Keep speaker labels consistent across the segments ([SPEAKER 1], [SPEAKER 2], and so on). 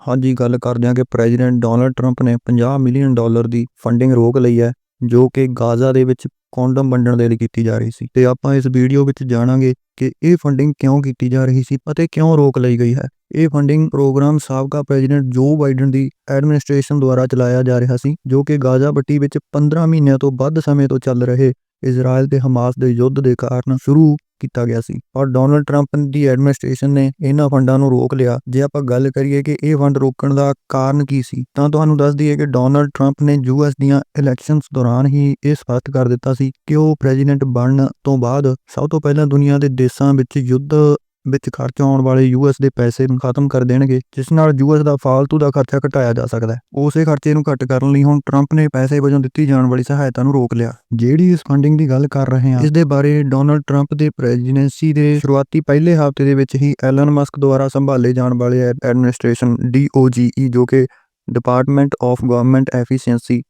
[SPEAKER 1] ਹਾਂਜੀ, ਗੱਲ ਕਰਦੇ ਹਾਂ ਕਿ ਪ੍ਰੈਜ਼ੀਡੈਂਟ ਡੋਨਲਡ ਟਰੰਪ ਨੇ 50 ਮਿਲੀਅਨ ਡਾਲਰ ਦੀ ਫੰਡਿੰਗ ਰੋਕ ਲਈ ਹੈ, ਜੋ ਕਿ ਗਾਜ਼ਾ ਦੇ ਵਿੱਚ ਕੌਂਡਮ ਵੰਡਣ ਦੇ ਲਈ ਕੀਤੀ ਜਾ ਰਹੀ ਸੀ। ਤੇ ਆਪਾਂ ਇਸ ਵੀਡੀਓ ਵਿੱਚ ਜਾਣਾਂਗੇ ਕਿ ਇਹ ਫੰਡਿੰਗ ਕਿਉਂ ਕੀਤੀ ਜਾ ਰਹੀ ਸੀ ਅਤੇ ਕਿਉਂ ਰੋਕ ਲਈ ਗਈ ਹੈ। ਇਹ ਫੰਡਿੰਗ ਪ੍ਰੋਗਰਾਮ ਸਾਬਕਾ ਪ੍ਰੈਜ਼ੀਡੈਂਟ ਜੋ ਬਾਈਡਨ ਦੀ ਐਡਮਿਨਿਸਟ੍ਰੇਸ਼ਨ ਦੁਆਰਾ ਚਲਾਇਆ ਜਾ ਰਿਹਾ ਸੀ, ਜੋ ਕਿ ਗਾਜ਼ਾ ਪੱਟੀ ਵਿੱਚ 15 ਮਹੀਨਿਆਂ ਤੋਂ ਵੱਧ ਸਮੇਂ ਤੋਂ ਚੱਲ ਰਹੇ ਇਜ਼ਰਾਈਲ ਤੇ ਹਮਾਸ ਦੇ ਯੁੱਧ ਦੇ ਕਾਰਨ ਸ਼ੁਰੂ ਕੀਤਾ ਗਿਆ ਸੀ। ਪਰ ਡੋਨਲਡ ਟਰੰਪ ਦੀ ਐਡਮਿਨਿਸਟ੍ਰੇਸ਼ਨ ਨੇ ਇਹਨਾਂ ਫੰਡਾਂ ਨੂੰ ਰੋਕ ਲਿਆ। ਜੇ ਆਪਾਂ ਗੱਲ ਕਰੀਏ ਕਿ ਇਹ ਫੰਡ ਰੋਕਣ ਦਾ ਕਾਰਨ ਕੀ ਸੀ, ਤਾਂ ਤੁਹਾਨੂੰ ਦੱਸ ਦਈਏ ਕਿ ਡੋਨਲਡ ਟਰੰਪ ਨੇ ਯੂਐਸ ਦੀਆਂ ਇਲੈਕਸ਼ਨਸ ਦੌਰਾਨ ਹੀ ਇਹ ਸਪਸ਼ਟ ਕਰ ਦਿੱਤਾ ਸੀ ਕਿ ਉਹ ਪ੍ਰੈਜ਼ੀਡੈਂਟ ਬਣਨ ਤੋਂ ਬਾਅਦ ਸਭ ਤੋਂ ਪਹਿਲਾਂ ਦੁਨੀਆ ਦੇ ਦੇਸ਼ਾਂ ਵਿੱਚ ਯੁੱਧ ਵਿੱਚ ਖਰਚ ਆਉਣ ਵਾਲੇ ਯੂਐਸ ਦੇ ਪੈਸੇ ਨੂੰ ਖਤਮ ਕਰ ਦੇਣਗੇ, ਜਿਸ ਨਾਲ ਯੂਐਸ ਦਾ ਫਾਲਤੂ ਦਾ ਖਰਚਾ ਘਟਾਇਆ ਜਾ ਸਕਦਾ ਹੈ। ਉਸੇ ਖਰਚੇ ਨੂੰ ਘੱਟ ਕਰਨ ਲਈ ਹੁਣ ਟਰੰਪ ਨੇ ਪੈਸੇ ਵਜੋਂ ਦਿੱਤੀ ਜਾਣ ਵਾਲੀ ਸਹਾਇਤਾ ਨੂੰ ਰੋਕ ਲਿਆ। ਜਿਹੜੀ ਇਸ ਫੰਡਿੰਗ ਦੀ ਗੱਲ ਕਰ ਰਹੇ ਹਾਂ, ਇਸ ਦੇ ਬਾਰੇ ਡੋਨਲਡ ਟਰੰਪ ਦੇ ਪ੍ਰੈਜ਼ੀਡੈਂਸੀ ਦੇ ਸ਼ੁਰੂਆਤੀ ਪਹਿਲੇ ਹਫ਼ਤੇ ਦੇ ਵਿੱਚ ਹੀ ਐਲਨ ਮਸਕ ਦੁਆਰਾ ਸੰਭਾਲੇ ਜਾਣ ਵਾਲੇ ਐਡਮਿਨਿਸਟ੍ਰੇਸ਼ਨ DOGE ਜੋ ਕਿ ਡਿਪਾਰਟਮੈਂਟ ਆਫ ਗਵਰਨਮੈਂਟ ਐਫੀਸ਼ੀਐਂਸੀ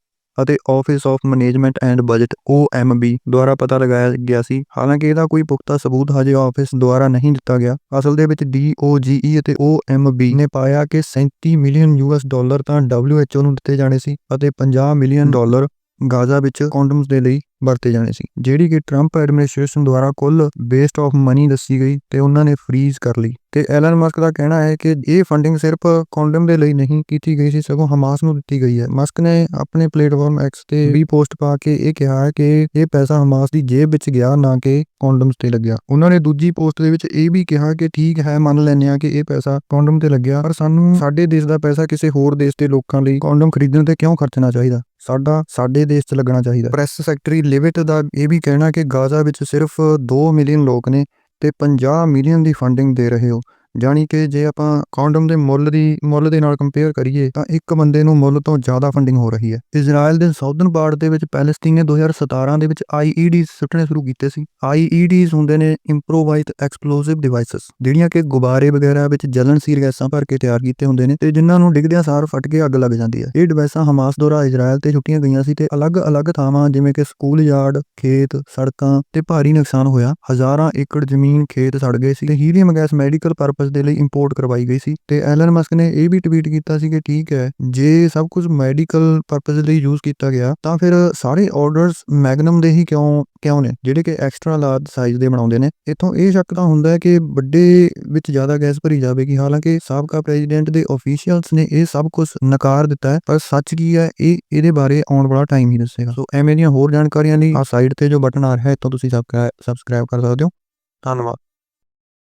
[SPEAKER 1] ਅਤੇ office of management and budget OMB ਦੁਆਰਾ ਪਤਾ ਲਗਾਇਆ ਗਿਆ ਸੀ। ਹਾਲਾਂਕਿ ਇਹਦਾ ਕੋਈ ਪੁਖਤਾ ਸਬੂਤ ਹਜੇ ਆਫਿਸ ਦੁਆਰਾ ਨਹੀਂ ਦਿੱਤਾ ਗਿਆ। ਅਸਲ ਦੇ ਵਿੱਚ DOGE ਅਤੇ OMB ਨੇ ਪਾਇਆ ਕਿ 37 ਮਿਲੀਅਨ ਯੂਐਸ ਡਾਲਰ ਤਾਂ WHO ਨੂੰ ਦਿੱਤੇ ਜਾਣੇ ਸੀ ਅਤੇ 50 ਮਿਲੀਅਨ ਡਾਲਰ ਗਾਜ਼ਾ ਵਿੱਚ ਕੰਡੋਮਸ ਦੇ ਲਈ ਵਰਤੇ ਜਾਣੇ ਸੀ, ਜਿਹੜੀ ਕਿ ਟਰੰਪ ਐਡਮਿਨਿਸਟ੍ਰੇਸ਼ਨ ਦੁਆਰਾ ਕੁੱਲ ਵੇਸਟ ਆਫ ਮਨੀ ਦੱਸੀ ਗਈ ਤੇ ਉਹਨਾਂ ਨੇ ਫ੍ਰੀਜ਼ ਕਰ ਲਈ। ਤੇ ਐਲਨ ਮਸਕ ਦਾ ਕਹਿਣਾ ਹੈ ਕਿ ਇਹ ਫੰਡਿੰਗ ਸਿਰਫ ਕੰਡੋਮ ਦੇ ਲਈ ਨਹੀਂ ਕੀਤੀ ਗਈ ਸੀ, ਸਗੋਂ ਹਮਾਸ ਨੂੰ ਦਿੱਤੀ ਗਈ ਹੈ। ਮਸਕ ਨੇ ਆਪਣੇ ਪਲੇਟਫਾਰਮ X ਤੇ ਵੀ ਪੋਸਟ ਪਾ ਕੇ ਇਹ ਕਿਹਾ ਹੈ ਕਿ ਇਹ ਪੈਸਾ ਹਮਾਸ ਦੀ ਜੇਬ ਵਿੱਚ ਗਿਆ, ਨਾ ਕਿ ਕੰਡੋਮਸ ਤੇ ਲੱਗਿਆ। ਉਹਨਾਂ ਨੇ ਦੂਜੀ ਪੋਸਟ ਦੇ ਵਿੱਚ ਇਹ ਵੀ ਕਿਹਾ ਕਿ ਠੀਕ ਹੈ, ਮੰਨ ਲੈਂਦੇ ਆ ਕਿ ਇਹ ਪੈਸਾ ਕੰਡੋਮ ਤੇ ਲੱਗਿਆ, ਪਰ ਸਾਨੂੰ ਸਾਡੇ ਦੇਸ਼ ਦਾ ਪੈਸਾ ਕਿਸੇ ਹੋਰ ਦੇਸ਼ ਦੇ ਲੋਕਾਂ ਲਈ ਕੰਡੋਮ ਖਰੀਦਣ ਤੇ ਕਿਉਂ ਖਰਚਣਾ ਚਾਹੀਦਾ? ਸਾਡਾ, ਸਾਡੇ ਦੇਸ਼ 'ਚ ਲੱਗਣਾ ਚਾਹੀਦਾ। ਪ੍ਰੈਸ ਸੈਕਟਰੀ ਲਿਵਿਟ ਦਾ ਇਹ ਵੀ ਕਹਿਣਾ ਕਿ ਗਾਜ਼ਾ ਵਿੱਚ ਸਿਰਫ 2 ਮਿਲੀਅਨ ਲੋਕ ਨੇ ਤੇ 50 ਮਿਲੀਅਨ ਦੀ ਫੰਡਿੰਗ ਦੇ ਰਹੇ ਹੋ। ਜਾਣੀ ਕਿ ਜੇ ਆਪਾਂ ਕੰਡੋਮ ਦੇ ਮੁੱਲ ਦੀ, ਮੁੱਲ ਦੇ ਨਾਲ ਕੰਪੇਅਰ ਕਰੀਏ ਤਾਂ ਇੱਕ ਬੰਦੇ ਨੂੰ ਮੁੱਲ ਤੋਂ ਜ਼ਿਆਦਾ ਫੰਡਿੰਗ ਹੋ ਰਹੀ ਹੈ। ਇਜ਼ਰਾਈਲ ਦੇ ਸਾਊਦਰਨ ਪਾਰਟ ਦੇ ਵਿੱਚ ਪੈਲੇਸਟੀਨ ਨੇ 2017 ਦੇ ਵਿੱਚ ਆਈਈਡੀ ਸੁੱਟਣੇ ਸ਼ੁਰੂ ਕੀਤੇ ਸੀ। ਆਈਈਡੀਜ਼ ਹੁੰਦੇ ਨੇ ਇੰਪਰੋਵਾਈਜ਼ਡ ਐਕਸਪਲੋਸਿਵ ਡਿਵਾਈਸਸ ਜਿਹੜੀਆਂ ਕਿ ਗੁਬਾਰੇ ਵਗੈਰਾ ਵਿੱਚ ਜਲਨਸ਼ੀਲ ਗੈਸਾਂ ਭਰ ਕੇ ਤਿਆਰ ਕੀਤੇ ਹੁੰਦੇ ਨੇ ਤੇ ਜਿਨ੍ਹਾਂ ਨੂੰ ਡਿੱਗਦਿਆਂ ਸਾਰ ਫਟ ਕੇ ਅੱਗ ਲੱਗ ਜਾਂਦੀ ਹੈ। ਇਹ ਡਿਵਾਈਸਾਂ ਹਮਾਸ ਦੁਆਰਾ ਇਜ਼ਰਾਈਲ ਤੇ ਛੁੱਟੀਆਂ ਗਈਆਂ ਸੀ ਤੇ ਅਲੱਗ-ਅਲੱਗ ਥਾਵਾਂ ਜਿਵੇਂ ਕਿ ਸਕੂਲ ਯਾਰਡ ਖੇਤ, ਸੜਕਾਂ ਤੇ ਭਾਰੀ ਨੁਕਸਾਨ ਹੋਇਆ। ਹਜ਼ਾਰਾਂ ਏਕੜ ਜ਼ਮੀਨ ਖੇਤ ਸੜ ਗਏ ਸੀ ਤੇ ਹੀਲੀਅਮ ਗੈਸ ਮੈਡੀਕਲ ਪਰਪਸ ਦੇ ਲਈ ਇੰਪੋਰਟ ਕਰਵਾਈ ਗਈ ਸੀ ਤੇ ਐਲਨ ਮਸਕ ਨੇ ਇਹ ਵੀ ਟਵੀਟ ਕੀਤਾ ਸੀ ਕਿ ਠੀਕ ਹੈ, ਜੇ ਸਭ ਕੁਝ ਮੈਡੀਕਲ ਪਰਪਸ ਲਈ ਯੂਜ਼ ਕੀਤਾ ਗਿਆ, ਤਾਂ ਫਿਰ ਸਾਰੇ ਆਰਡਰਸ ਮੈਗਨਮ ਦੇ ਹੀ ਕਿਉਂ ਕਿਉਂ ਨੇ? ਜਿਹੜੇ ਕਿ ਐਕਸਟਰਾ ਲਾਰਜ ਸਾਈਜ਼ ਦੇ ਬਣਾਉਂਦੇ ਨੇ। ਇਥੋਂ ਇਹ ਸ਼ੱਕ ਤਾਂ ਹੁੰਦਾ ਹੈ ਕਿ ਵੱਡੇ ਵਿੱਚ ਜ਼ਿਆਦਾ ਗੈਸ ਭਰੀ ਜਾਵੇਗੀ। ਹਾਲਾਂਕਿ ਸਾਬਕਾ ਪ੍ਰੈਜ਼ੀਡੈਂਟ ਦੇ ਅਫੀਸ਼ੀਅਲਸ ਨੇ ਇਹ ਸਭ ਕੁਝ ਨਕਾਰ ਦਿੱਤਾ ਹੈ, ਪਰ ਸੱਚ ਕੀ ਹੈ, ਇਹ, ਇਹਦੇ ਬਾਰੇ ਆਉਣ ਵਾਲਾ ਟਾਈਮ ਹੀ ਦੱਸੇਗਾ। ਸੋ ਐਵੇਂ ਦੀਆਂ ਹੋਰ ਜਾਣਕਾਰੀਆਂ ਲਈ ਆ ਸਾਈਡ ਤੇ ਜੋ ਬਟਨ ਆ ਰਿਹਾ ਹੈ, ਇੱਥੋਂ ਤੁਸੀਂ ਸਬਸਕ੍ਰਾਈਬ ਕਰ ਸਕਦੇ ਹੋ। ਧੰਨਵਾਦ।